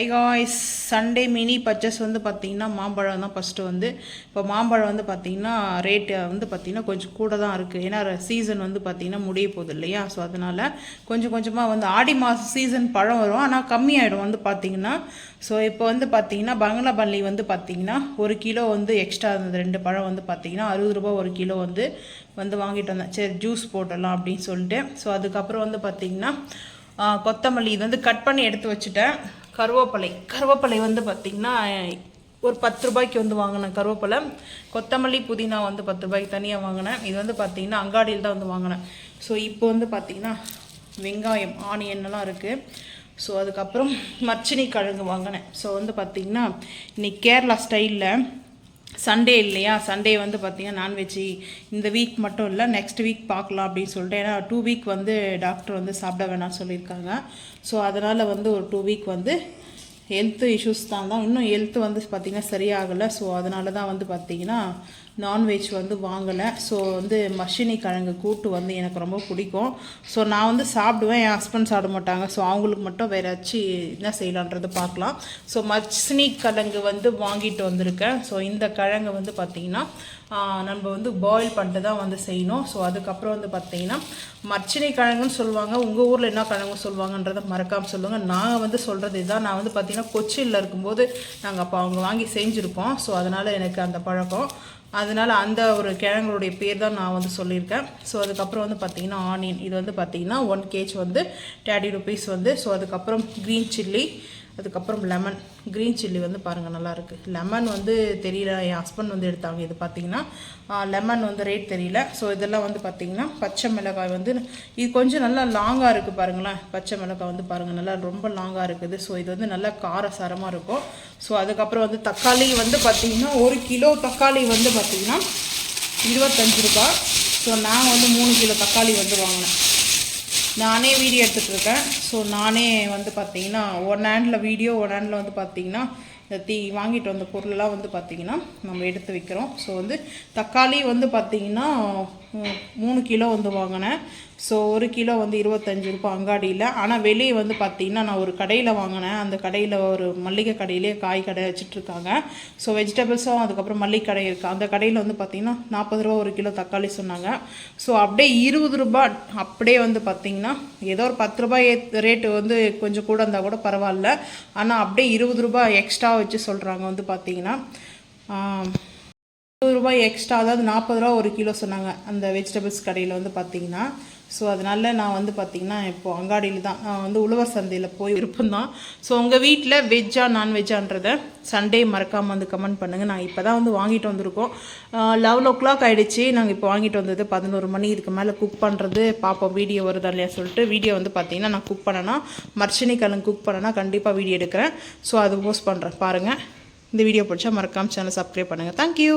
Hi guys Sunday mini purchase வந்து பார்த்திங்கன்னா மாம்பழம் தான் ஃபஸ்ட்டு வந்து. இப்போ மாம்பழம் வந்து பார்த்தீங்கன்னா ரேட்டு வந்து பார்த்திங்கன்னா கொஞ்சம் கூட தான் இருக்குது ஏன்னா சீசன் வந்து பார்த்திங்கன்னா முடிய போகுது இல்லையா? ஸோ அதனால் கொஞ்சம் கொஞ்சமாக வந்து ஆடி மாதம் சீசன் பழம் வரும். ஆனால் கம்மியாயிடும் வந்து பார்த்திங்கன்னா ஸோ இப்போ வந்து பார்த்தீங்கன்னா பங்களாபள்ளி வந்து பார்த்திங்கன்னா ஒரு கிலோ வந்து எக்ஸ்ட்ரா இருந்தது. ரெண்டு பழம் வந்து பார்த்திங்கன்னா அறுபது ரூபா ஒரு கிலோ வந்து வந்து வாங்கிட்டு வந்தேன். சரி ஜூஸ் போட்டுடலாம் அப்படின்னு சொல்லிட்டு. ஸோ அதுக்கப்புறம் வந்து பார்த்தீங்கன்னா கொத்தமல்லி இது வந்து கட் பண்ணி எடுத்து வச்சுட்டேன். கருவேப்பிலை. கருவேப்பிலை வந்து பார்த்திங்கன்னா ஒரு பத்து ரூபாய்க்கு வந்து வாங்கினேன் கருவேப்பிலை. கொத்தமல்லி புதினா வந்து பத்து ரூபாய்க்கு தனியாக வாங்கினேன். இது வந்து பார்த்திங்கன்னா அங்காடியில் தான் வந்து வாங்கினேன். ஸோ இப்போ வந்து பார்த்திங்கன்னா வெங்காயம் ஆனியன் எல்லாம் இருக்குது ஸோ அதுக்கப்புறம் மச்சினி கிழங்கு வாங்கினேன். ஸோ வந்து பார்த்திங்கன்னா இன்னைக்கு கேரளா ஸ்டைலில் சண்டே இல்லையா? சண்டே வந்து பார்த்தீங்கன்னா நான்வெஜ்ஜி இந்த வீக் மட்டும் இல்லை நெக்ஸ்ட் வீக் பார்க்கலாம் அப்படின்னு சொல்லிட்டு. ஏன்னா டூ வீக் வந்து டாக்டர் வந்து சாப்பிட வேணாம்னு சொல்லியிருக்காங்க. ஸோ அதனால் வந்து ஒரு டூ வீக் வந்து ஹெல்த் இஷ்யூஸ் தான். தான் இன்னும் ஹெல்த் வந்து பார்த்திங்கன்னா சரியாகலை. ஸோ அதனால தான் வந்து பார்த்திங்கன்னா நான்வெஜ் வந்து வாங்கலை. ஸோ வந்து மஷினி கிழங்கு கூட்டு வந்து எனக்கு ரொம்ப பிடிக்கும். ஸோ நான் வந்து சாப்பிடுவேன். என் ஹஸ்பண்ட் சாப்பிட மாட்டாங்க. ஸோ அவங்களுக்கு மட்டும் வேறு ஏதாச்சும் என்ன செய்யலான்றது பார்க்கலாம். ஸோ மஷினி கிழங்கு வந்து வாங்கிட்டு வந்திருக்கேன். ஸோ இந்த கிழங்கு வந்து பார்த்திங்கன்னா நம்ம வந்து பாயில் பண்ணிட்டு தான் வந்து செய்யணும். ஸோ அதுக்கப்புறம் வந்து பார்த்திங்கன்னா மச்சினை கிழங்குன்னு சொல்லுவாங்க. உங்கள் ஊரில் என்ன கிழங்கு சொல்லுவாங்கன்றதை மறக்காமல் சொல்லுங்கள் நான் வந்து சொல்கிறது இதுதான் நான் வந்து பார்த்திங்கன்னா கொச்சியில் இருக்கும்போது நாங்கள் அப்போ அவங்க வாங்கி செஞ்சுருக்கோம் ஸோ அதனால் எனக்கு அந்த பழக்கம். அதனால் அந்த ஒரு கிழங்குடைய பேர் தான் நான் வந்து சொல்லியிருக்கேன். ஸோ அதுக்கப்புறம் வந்து பார்த்தீங்கன்னா ஆனியன் இது வந்து பார்த்தீங்கன்னா ஒன் கேஜ் வந்து தேர்ட்டி ருபீஸ் வந்து ஸோ அதுக்கப்புறம் க்ரீன் சில்லி அதுக்கப்புறம் லெமன் க்ரீன் சில்லி வந்து பாருங்கள் நல்லாயிருக்கு லெமன் வந்து தெரியல என் ஹஸ்பண்ட் வந்து எடுத்தாங்க. இது பார்த்தீங்கன்னா லெமன் வந்து ரேட் தெரியல. ஸோ இதெல்லாம் வந்து பார்த்தீங்கன்னா பச்சை மிளகாய் வந்து இது கொஞ்சம் நல்லா லாங்காக இருக்குது பாருங்களேன். பச்சை மிளகாய் வந்து பாருங்கள் நல்லா ரொம்ப லாங்காக இருக்குது. ஸோ இது வந்து நல்லா காரசாரமாக இருக்கும். ஸோ அதுக்கப்புறம் வந்து தக்காளி வந்து பார்த்தீங்கன்னா ஒரு கிலோ தக்காளி வந்து பார்த்தீங்கன்னா இருபத்தஞ்சு ரூபாய். ஸோ நான் வந்து மூணு கிலோ தக்காளி வந்து வாங்கினேன். நானே வீடியோ எடுத்துகிட்ருக்கேன் ஸோ நானே வந்து பார்த்தீங்கன்னா one handle video one handle வந்து பார்த்தீங்கன்னா இந்த தீ வாங்கிட்டு வந்த பொருளெல்லாம் வந்து பார்த்தீங்கன்னா நம்ம எடுத்து வைக்கிறோம். ஸோ வந்து தக்காளி வந்து பார்த்தீங்கன்னா மூணு கிலோ வந்து வாங்கினேன். ஸோ ஒரு கிலோ வந்து இருபத்தஞ்சி ரூபாய் அங்காடியில். ஆனால் வெளியே வந்து பார்த்தீங்கன்னா நான் ஒரு கடையில் வாங்கினேன். அந்த கடையில் ஒரு மல்லிகை கடையிலே காய் கடை வச்சுட்ருக்காங்க. ஸோ வெஜிடபிள்ஸும் அதுக்கப்புறம் மல்லிகை கடை இருக்குது அந்த கடையில் வந்து பார்த்தீங்கன்னா நாற்பது ரூபா ஒரு கிலோ தக்காளி சொன்னாங்க. ஸோ அப்படியே இருபது ரூபா அப்படியே வந்து பார்த்தீங்கன்னா ஏதோ ஒரு பத்து ரூபாய் ரேட்டு வந்து கொஞ்சம் கூட இருந்தால் கூட பரவாயில்ல. ஆனால் அப்படியே இருபது ரூபாய் எக்ஸ்ட்ரா வச்சு சொல்கிறாங்க வந்து பார்த்தீங்கன்னா இருபது ரூபாய் எக்ஸ்ட்ரா அதாவது நாற்பது ரூபா ஒரு கிலோ சொன்னாங்க அந்த வெஜிடபிள்ஸ் கடையில் வந்து பார்த்தீங்கன்னா ஸோ அதனால நான் வந்து பார்த்திங்கன்னா இப்போது அங்காடியில் தான் நான் வந்து உழவர் சந்தையில் போய் விருப்பம்தான். ஸோ உங்கள் வீட்டில் வெஜ்ஜா நான்வெஜ்ஜான்றதை சண்டே மறக்காமல் வந்து கமெண்ட் பண்ணுங்கள் நாங்கள் இப்போ தான் வந்து வாங்கிட்டு வந்திருக்கோம். லெவன் ஓ கிளாக் ஆகிடுச்சு நாங்கள் இப்போ வாங்கிட்டு வந்தது பதினோரு மணி. இதுக்கு மேலே குக் பண்ணுறது பார்ப்போம் வீடியோ வருதா இல்லையா சொல்லிட்டு வீடியோ வந்து பார்த்திங்கன்னா நான் குக் பண்ணேன்னா மர்ச்சினி கிழங்கு குக் பண்ணேன்னா கண்டிப்பாக வீடியோ எடுக்கிறேன். ஸோ அது போஸ்ட் பண்ணுறேன் பாருங்கள் இந்த வீடியோ பிடிச்சா மறக்காமல் சேனல் சப்ஸ்கிரைப் பண்ணுங்கள் தேங்க்யூ